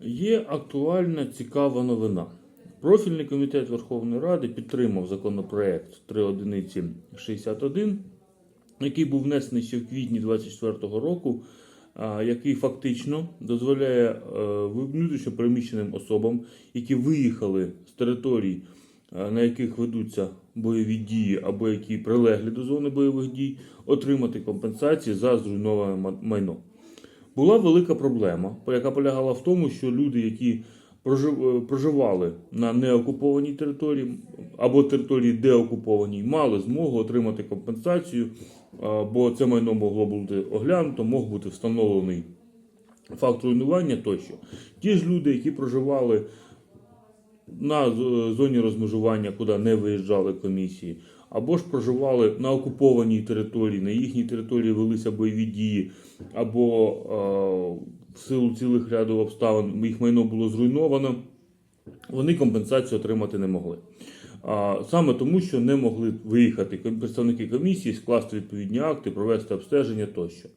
Є актуальна цікава новина. Профільний комітет Верховної Ради підтримав законопроект 3 одиниці 61, який був внесений ще в квітні 2024 року, який фактично дозволяє е, внутрішньо переміщеним особам, які виїхали з територій, е, на яких ведуться бойові дії або які прилеглі до зони бойових дій, отримати компенсації за зруйноване майно. Була велика проблема, яка полягала в тому, що люди, які е, проживали на неокупованій території або території деокупованій, мали змогу отримати компенсацію, бо це майно могло бути оглянуто, мог бути встановлений факт руйнування тощо. Ті ж люди, які проживали на зоні розмежування, куди не виїжджали комісії, або ж проживали на окупованій території, на їхній території велися бойові дії, або е, в силу цілих ряду обставин їх майно було зруйновано, вони компенсацію отримати не могли. Саме тому, що не могли виїхати представники комісії, скласти відповідні акти, провести обстеження тощо.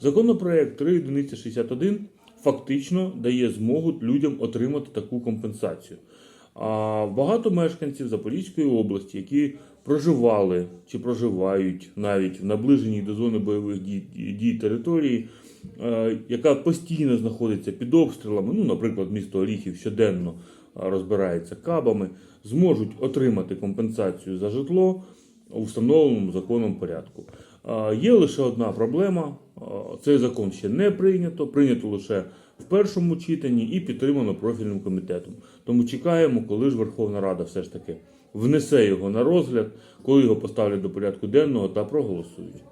Законопроект 3.61 фактично дає змогу людям отримати таку компенсацію. А багато мешканців Запорізької області, які проживали чи проживають навіть в наближеній до зони бойових дій, дій території, е, яка постійно знаходиться під обстрілами, ну, наприклад, місто Оріхів щоденно е, розбирається кабами, зможуть отримати компенсацію за житло у встановленому законом порядку. Є лише одна проблема: цей закон ще не прийнято, прийнято лише в першому читанні і підтримано профільним комітетом. Тому чекаємо, коли ж Верховна Рада все ж таки внесе його на розгляд, коли його поставлять до порядку денного та проголосують.